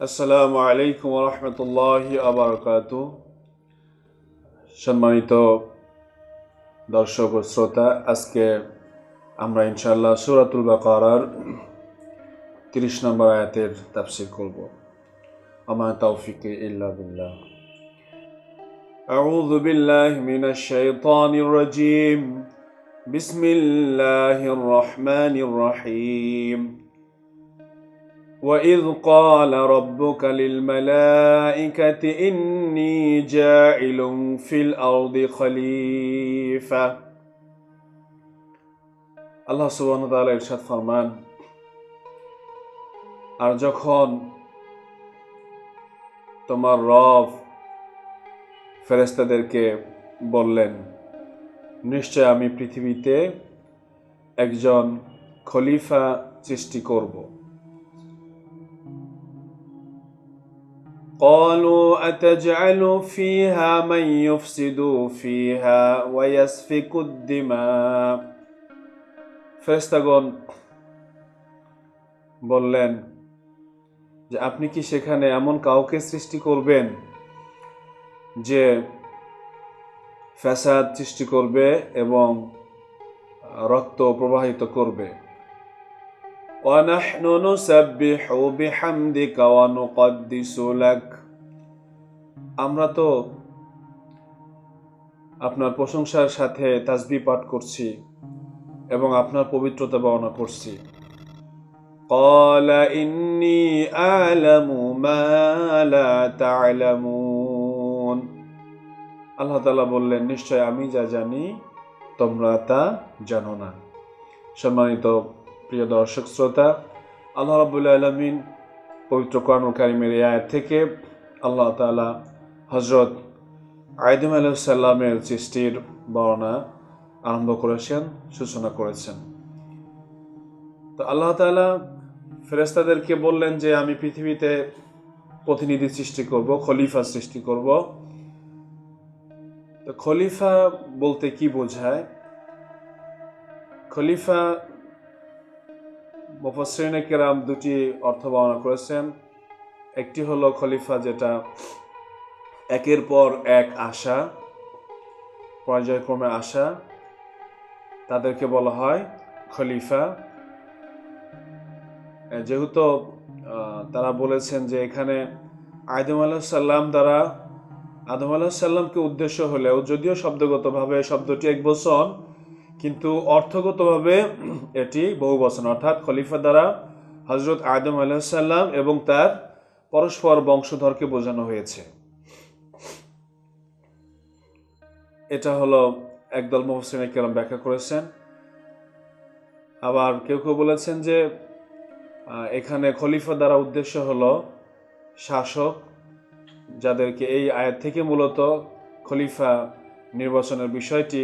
আসসালামু আলাইকুম রহমতুল্লাহ আবরকাত সম্মানিত দর্শক ও শ্রোতা আজকে আমরা ইনশাল্লাহ সুরাতুল বাকারার তিরিশ নম্বর আয়াতের তাফসির করব আমার তৌফিকে ইল্লা বিল্লাহ أعوذ بالله من الشيطان الرجيم بسم الله الرحمن الرحيم وإذ قال ربك للملائكة إني جاعل في الأرض خليفة আল্লাহ সুবহান তাআলা ইরশাদ ফরমান আর যখন তোমার রব ফেরেস্তাদেরকে বললেন নিশ্চয় আমি পৃথিবীতে একজন খলিফা সৃষ্টি করব قالوا أتجعل فيها من يفسد فيها ويسفك الدماء ফেরেস্তাগণ বললেন যে আপনি কি সেখানে এমন কাউকে সৃষ্টি করবেন যে ফ্যাসাদ সৃষ্টি করবে এবং রক্ত প্রবাহিত করবে ونحن نسبح بحمدك ونقدس لك আমরা তো আপনার প্রশংসার সাথে তাসবি পাঠ করছি এবং আপনার পবিত্রতা বর্ণনা করছি قال إني أعلم ما لا تعلمون আল্লাহ তাআলা বললেন নিশ্চয় আমি যা জানি তোমরা তা জানো না সম্মানিত প্রিয় দর্শক, শ্রোতা, আল্লাহ রাবুল্লাহ আলমিন পবিত্র কোরআনুল কারিমের এই থেকে আল্লাহ তালা হজরত আয়দুম আলাইসাল্লামের সৃষ্টির বর্ণনা আরম্ভ করেছেন, সূচনা করেছেন। তো আল্লাহ তালা ফেরেস্তাদেরকে বললেন যে, আমি পৃথিবীতে প্রতিনিধি সৃষ্টি করব, খলিফা সৃষ্টি করব। তো খলিফা বলতে কি বোঝায়? খলিফা মুফাসরিন কেরাম দুটি অর্থ বর্ণনা করেছেন। একটি হলো খলিফা যেটা একের পর এক আশা, পর্যায়ক্রমে আসা তাদেরকে বলা হয় খলিফা। যেহেতু তারা বলেছেন যে এখানে আদম আলাহিসাল্লাম দ্বারা, আদম আলাহিসাল্লামকে উদ্দেশ্য হলেও যদিও শব্দগতভাবে শব্দটি এক বচন কিন্তু অর্থগতভাবে এটি বহু বচন, অর্থাৎ খলিফা দ্বারা হজরত আদম আলাহিসাল্লাম এবং তার পরস্পর বংশধরকে বোঝানো হয়েছে। এটা হলো একদল মোহসিন কেরাম ব্যাখ্যা করেছেন। আবার কেউ কেউ বলেছেন যে এখানে খলিফা দ্বারা উদ্দেশ্য হলো শাসক, যাদেরকে এই আয়াত থেকে মূলত খলিফা নির্বাচনের বিষয়টি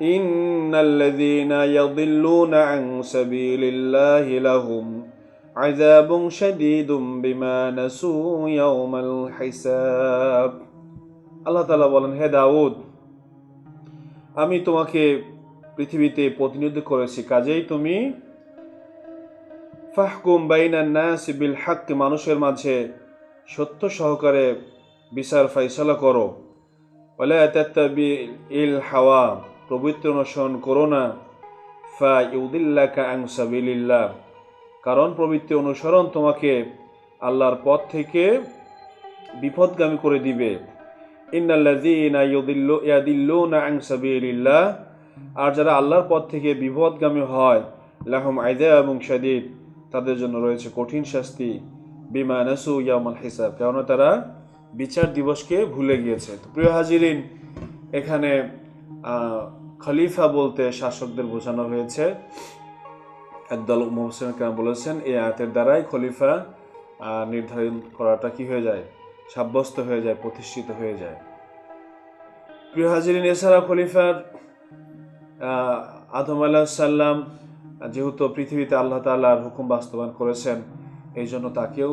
إن الذين يضلون عن سبيل الله لهم عذاب شديد بما نسوا يوم الحساب আল্লাহ তালা বলেন হে দাউদ আমি তোমাকে পৃথিবীতে প্রতিনিধিত্ব করেছি কাজেই তুমি ফাহকুম বাইনান নাস বিল হাক্ক মানুষের মাঝে সত্য সহকারে বিচার ফাইসলা করো ওলা তাত্তাবি ইল হাওয়া পবিত্র অনুসরণ করো না। ফা ইউদিল্লাকা আং সাবিলিল্লাহ। কারণ প্রবৃত্তি অনুসরণ তোমাকে আল্লাহর পথ থেকে বিপদগামী করে দিবে। ইউদিল্লু সাবিলিল্লাহ। আর যারা আল্লাহর পথ থেকে বিপদগামী হয়, লাহুম আযাবুন শাদীদ, তাদের জন্য রয়েছে কঠিন শাস্তি। বিমা নাসু ইয়াউমাল হিসাব। কেননা তারা বিচার দিবসকে ভুলে গিয়েছে। তো প্রিয় হাজিরিন, এখানে খলিফা বলতে শাসকদের বোঝানো হয়েছে। একদল মোহসেন কেন বলেছেন, এই আয়াতের দ্বারাই খলিফা নির্ধারণ করাটা কি হয়ে যায়? সাব্যস্ত হয়ে যায়, প্রতিষ্ঠিত হয়ে যায়। প্রিয় হাজিরিন, এছাড়া খলিফার আদম আলাহ সাল্লাম যেহেতু পৃথিবীতে আল্লাহ তাআলার হুকুম বাস্তবায়ন করেছেন এই জন্য তাকেও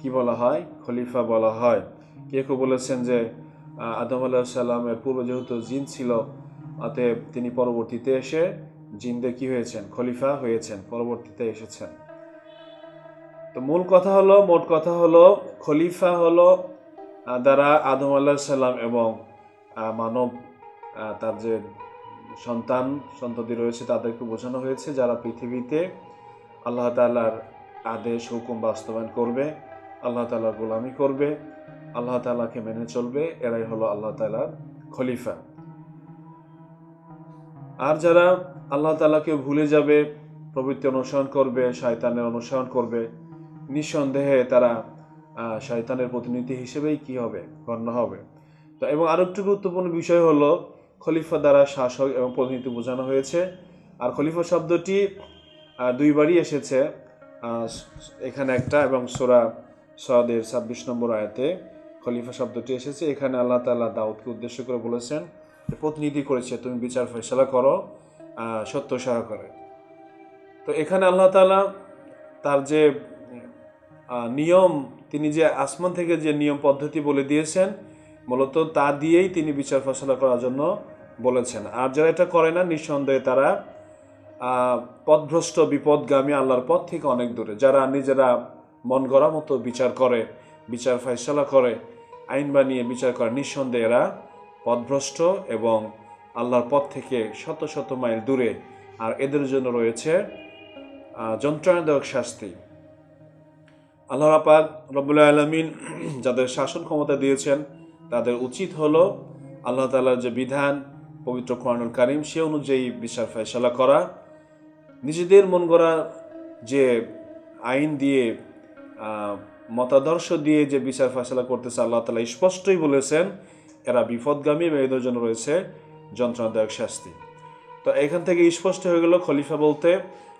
কি বলা হয়? খলিফা বলা হয়। কে কেউ বলেছেন যে আদম আলাহ সাল্লামের পূর্বে যেহেতু জিন ছিল অতএব তিনি পরবর্তীতে এসে জিনদের কি হয়েছেন? খলিফা হয়েছেন, পরবর্তীতে এসেছেন। তো মূল কথা হলো, মোট কথা হলো, খলিফা হলো দ্বারা আদম আল্লাহ সাল্লাম এবং মানব তার যে সন্তান, সন্ততি রয়েছে, তাদেরকে বোঝানো হয়েছে, যারা পৃথিবীতে আল্লাহ তাআলার আদেশ, হুকুম বাস্তবায়ন করবে, আল্লাহ তাআলার গোলামি করবে, আল্লাহ তাআলাকে মেনে চলবে, এরাই হলো আল্লাহ তাআলার খলিফা। আর যারা আল্লাহ তালাকে ভুলে যাবে, প্রবৃত্তি অনুসরণ করবে, শয়তানের অনুসরণ করবে, নিঃসন্দেহে তারা শয়তানের প্রতিনিধি হিসেবেই কি হবে? গণ্য হবে। তো এবং আরও একটি গুরুত্বপূর্ণ বিষয় হলো, খলিফা দ্বারা শাসক এবং প্রতিনিধি বোঝানো হয়েছে। আর খলিফা শব্দটি দুইবারই এসেছে এখানে একটা এবং সোরা সদের ছাব্বিশ নম্বর আয়াতে খলিফা শব্দটি এসেছে। এখানে আল্লাহ তাআলা দাউদকে উদ্দেশ্য করে বলেছেন প্রতিনিধি করেছে তুমি বিচার ফয়সলা করো সত্য সহকারে তো এখানে আল্লাহ তাআলা তার যে নিয়ম তিনি যে আসমান থেকে যে নিয়ম পদ্ধতি বলে দিয়েছেন মূলত তা দিয়েই তিনি বিচার ফয়সলা করার জন্য বলেছেন। আর যারা এটা করে না নিঃসন্দেহে তারা আহ, পথভ্রষ্ট বিপদগামী আল্লাহর পথ থেকে অনেক দূরে। যারা নিজেরা মন গড়া মতো বিচার করে বিচার ফয়সলা করে আইন বানিয়ে বিচার করে নিঃসন্দেহে এরা পথভ্রষ্ট এবং আল্লাহর পথ থেকে শত শত মাইল দূরে। আর এদের জন্য রয়েছে যন্ত্রণাদায়ক শাস্তি। আল্লাহ পাক রব্বুল্লাহ আলমিন যাদের শাসন ক্ষমতা দিয়েছেন, তাদের উচিত হলো আল্লাহ তাআলার যে বিধান, পবিত্র কোরআনুল কারিম, সে অনুযায়ী বিচার ফয়সলা করা। নিজেদের মন গড়া যে আইন দিয়ে মতাদর্শ দিয়ে যে বিচার ফয়সলা করতেছে আল্লাহ তালা স্পষ্টই বলেছেন এরা বিপদগামী এবং এদের জন্য রয়েছে যন্ত্রণাদায়ক শাস্তি। তো এখান থেকে স্পষ্ট হয়ে গেল খলিফা বলতে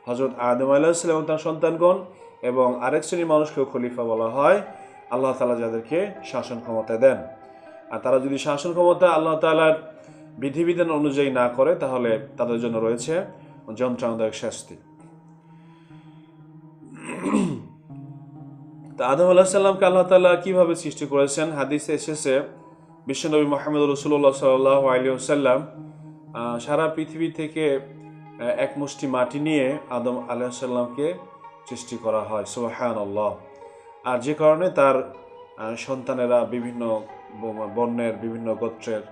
হজরত আদম আলাহিসাম এবং তার সন্তানগণ এবং আরেক শ্রেণির মানুষকেও খলিফা বলা হয়। আল্লাহ তালা যাদেরকে শাসন ক্ষমতা দেন। আর তারা যদি শাসন ক্ষমতা আল্লাহ তালার বিধিবিধান অনুযায়ী না করে, তাহলে তাদের জন্য রয়েছে যন্ত্রণাদায়ক শাস্তি। তা আদম আল্লাহ সাল্লামকে আল্লাহ তালা কীভাবে সৃষ্টি করেছেন? হাদিসে এসেছে বিশ্বনবী মোহাম্মদ রসুল্লাহ সাল্লাহ আলী সাল্লাম সারা পৃথিবী থেকে এক মুষ্টি মাটি নিয়ে আদম আলাহিসাল্লামকে সৃষ্টি করা হয় সুবাহান আল্লাহ আর যে কারণে তার সন্তানেরা বিভিন্ন বর্ণের বিভিন্ন গোত্রের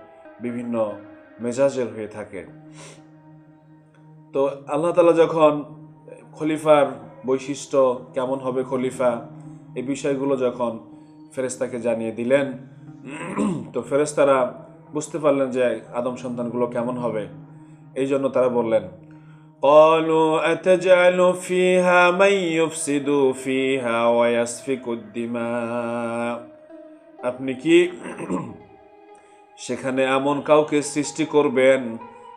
বিভিন্ন মেজাজের হয়ে থাকে। তো আল্লাহ তালা যখন খলিফার বৈশিষ্ট্য কেমন হবে খলিফা, এই বিষয়গুলো যখন ফেরেস্তাকে জানিয়ে দিলেন তো ফেরেস্তারা বুঝতে পারলেন যে আদম সন্তানগুলো কেমন হবে এই জন্য তারা বললেন قالوا أتجعل فيها من يفسد فيها ويسفك الدماء আপনি কি সেখানে এমন কাউকে সৃষ্টি করবেন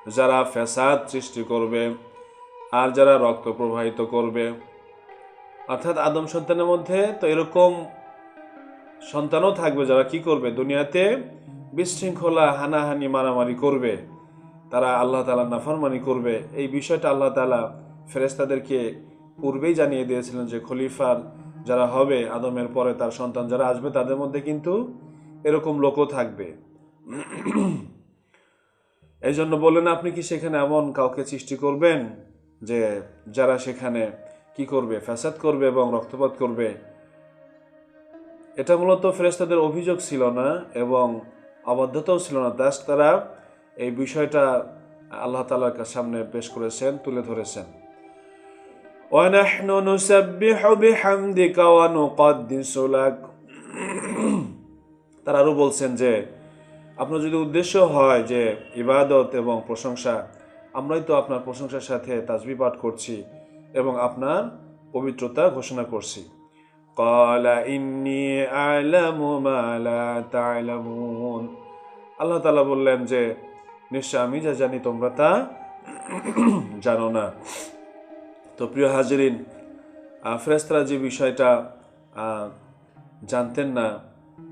যারা ফ্যাসাদ সৃষ্টি করবে আর যারা রক্ত প্রবাহিত করবে অর্থাৎ আদম সন্তানের মধ্যে তো এরকম সন্তানও থাকবে যারা কি করবে? দুনিয়াতে বিশৃঙ্খলা, হানাহানি, মারামারি করবে। তারা আল্লাহ তালা নাফরমানি করবে। এই বিষয়টা আল্লাহ তালা ফেরেস্তাদেরকে পূর্বেই জানিয়ে দিয়েছিলেন যে খলিফার যারা হবে, আদমের পরে তার সন্তান যারা আসবে, তাদের মধ্যে কিন্তু এরকম লোকও থাকবে। এই জন্য বললেন, আপনি কি সেখানে এমন কাউকে সৃষ্টি করবেন যে যারা সেখানে কি করবে? ফ্যাসাদ করবে এবং রক্তপাত করবে? এটা মূলত ফেরেস্তাদের অভিযোগ ছিল না এবং অবাধ্যতাও ছিল না দাস তারা এই বিষয়টা আল্লাহ তালার সামনে পেশ করেছেন তুলে ধরেছেন ونحن نسبح بحمدك ونقدس لك তারা আরও বলছেন যে আপনার যদি উদ্দেশ্য হয় যে ইবাদত এবং প্রশংসা আমরাই তো আপনার প্রশংসার সাথে তাজবি পাঠ করছি এবং আপনার পবিত্রতা ঘোষণা করছি قال إني أعلم ما لا تعلمون আল্লাহ তালা বললেন যে নিশ্চয় আমি যা জানি তোমরা তা জানো না তো প্রিয় হাজিরিন ফেরেস্তারা যে বিষয়টা আহ, জানতেন না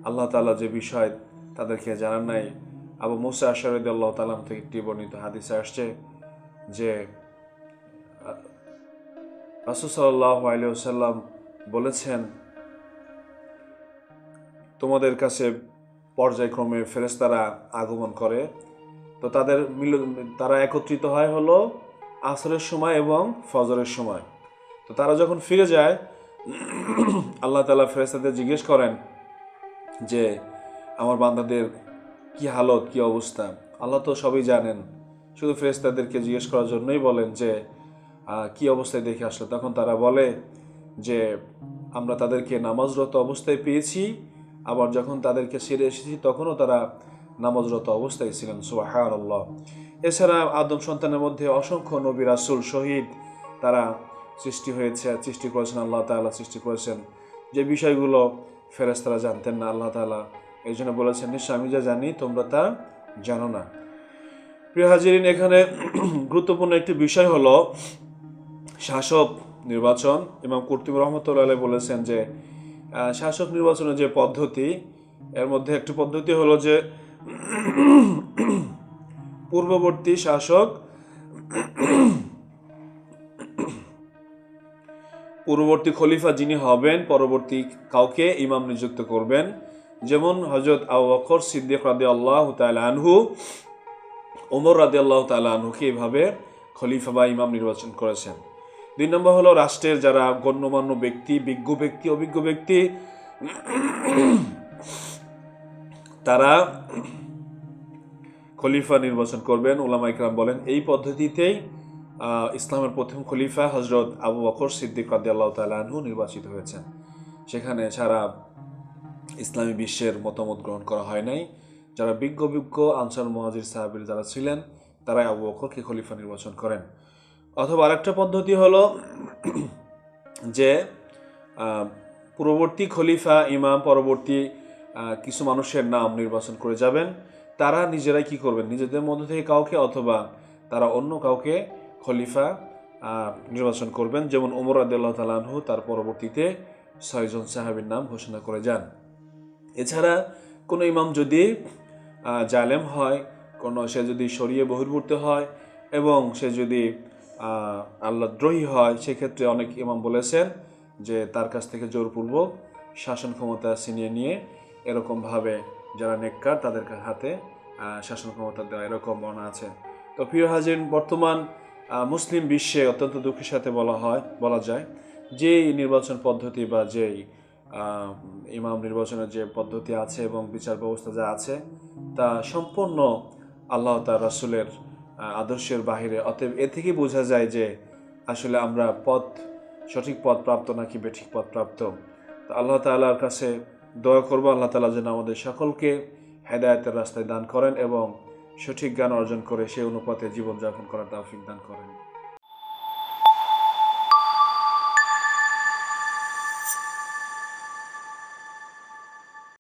আল্লাহ তালা যে বিষয় তাদেরকে জানান নাই আবু মুসা আশারদ আল্লাহ তালাম থেকে একটি বর্ণিত হাদিসে আসছে যে রাসুসাল্লাহ আলিয়াল্লাম বলেছেন, তোমাদের কাছে পর্যায়ক্রমে ফেরেস্তারা আগমন করে। তো তাদের মিল তারা একত্রিত হয় হলো আসরের সময় এবং ফজরের সময়। তো তারা যখন ফিরে যায়, আল্লাহ তালা ফেরেস্তাদের জিজ্ঞেস করেন যে, আমার বান্দাদের কি হালত, কি অবস্থা? আল্লাহ তো সবই জানেন। শুধু ফেরেস্তাদেরকে জিজ্ঞেস করার জন্যই বলেন যে কি অবস্থায় দেখে আসলো? তখন তারা বলে যে আমরা তাদেরকে নামাজরত অবস্থায় পেয়েছি, আবার যখন তাদেরকে সেরে এসেছি তখনও তারা নামাজরত অবস্থায় ছিলেন সুবাহান আল্লাহ এছাড়া আদম সন্তানের মধ্যে অসংখ্য নবী রাসুল শহীদ তারা সৃষ্টি হয়েছে, সৃষ্টি করেছেন, আল্লাহ তাআলা সৃষ্টি করেছেন। যে বিষয়গুলো ফেরেস্তারা জানতেন না, আল্লাহ তাআলা এই জন্য বলেছেন, নিশ্চয় আমি যা জানি তোমরা তা জানো না। প্রিয় হাজিরিন, এখানে গুরুত্বপূর্ণ একটি বিষয় হলো শাসক নির্বাচন এবং কর্তৃপ রহমতুল্লাহ বলেছেন যে শাসক নির্বাচনের যে পদ্ধতি, এর মধ্যে একটি পদ্ধতি হলো যে, পূর্ববর্তী শাসক, পূর্ববর্তী খলিফা যিনি হবেন, পরবর্তী কাউকে ইমাম নিযুক্ত করবেন। যেমন হজরত আবু সিদ্দিক রাদি আল্লাহ আনহু, ওমর রাদি আল্লাহ আনহুকে এভাবে খলিফা বা ইমাম নির্বাচন করেছেন। দুই নম্বর হলো রাষ্ট্রের যারা গণ্যমান্য ব্যক্তি, বিজ্ঞ ব্যক্তি, অভিজ্ঞ ব্যক্তি, তারা খলিফা নির্বাচন করবেন ওলামা ইকরাম বলেন। এই পদ্ধতিতেই ইসলামের প্রথম খলিফা হজরত আবু বকর সিদ্দিক আল্লাহ আনহু নির্বাচিত হয়েছেন। সেখানে সারা ইসলামী বিশ্বের মতামত গ্রহণ করা হয় নাই। যারা বিজ্ঞ বিজ্ঞ আনসার মহাজির সাহাবির যারা ছিলেন, তারাই আবু বকরকে খলিফা নির্বাচন করেন। অথবা আরেকটা পদ্ধতি হলো যে পূর্ববর্তী খলিফা, ইমাম, পরবর্তী কিছু মানুষের নাম নির্বাচন করে যাবেন। তারা নিজেরাই কি করবেন? নিজেদের মধ্যে থেকে কাউকে অথবা তারা অন্য কাউকে খলিফা নির্বাচন করবেন। যেমন ওমর আদাল্লাহ তালাহু তার পরবর্তীতে ছয়জন সাহাবির নাম ঘোষণা করে যান। এছাড়া কোনো ইমাম যদি জালেম হয়, কোনো, সে যদি সরিয়ে বহির্ভূত হয় এবং সে যদি আল্লাহদ্রোহী হয়, সেক্ষেত্রে অনেক ইমাম বলেছেন যে তার কাছ থেকে জোরপূর্বক শাসন ক্ষমতা ছিনিয়ে নিয়ে এরকমভাবে যারা নেককার তাদের হাতে শাসন ক্ষমতা দেওয়া এরকম বর্ণনা আছে। তো প্রিয় হাজির বর্তমান মুসলিম বিশ্বে অত্যন্ত দুঃখের সাথে বলা হয়, বলা যায় যেই নির্বাচন পদ্ধতি বা যেই ইমাম নির্বাচনের যে পদ্ধতি আছে এবং বিচার ব্যবস্থা যা আছে, তা সম্পূর্ণ আল্লাহ তার রাসুলের আদর্শের বাহিরে। অতএব এ থেকে বোঝা যায় যে আসলে আমরা পথ, সঠিক পথ প্রাপ্ত নাকি বেঠিক পথ প্রাপ্ত। তো আল্লাহ তালার কাছে দয়া করব, আল্লাহ তালা যেন আমাদের সকলকে হেদায়তের রাস্তায় দান করেন এবং সঠিক জ্ঞান অর্জন করে সেই অনুপাতে জীবনযাপন করার তাফিক দান করেন।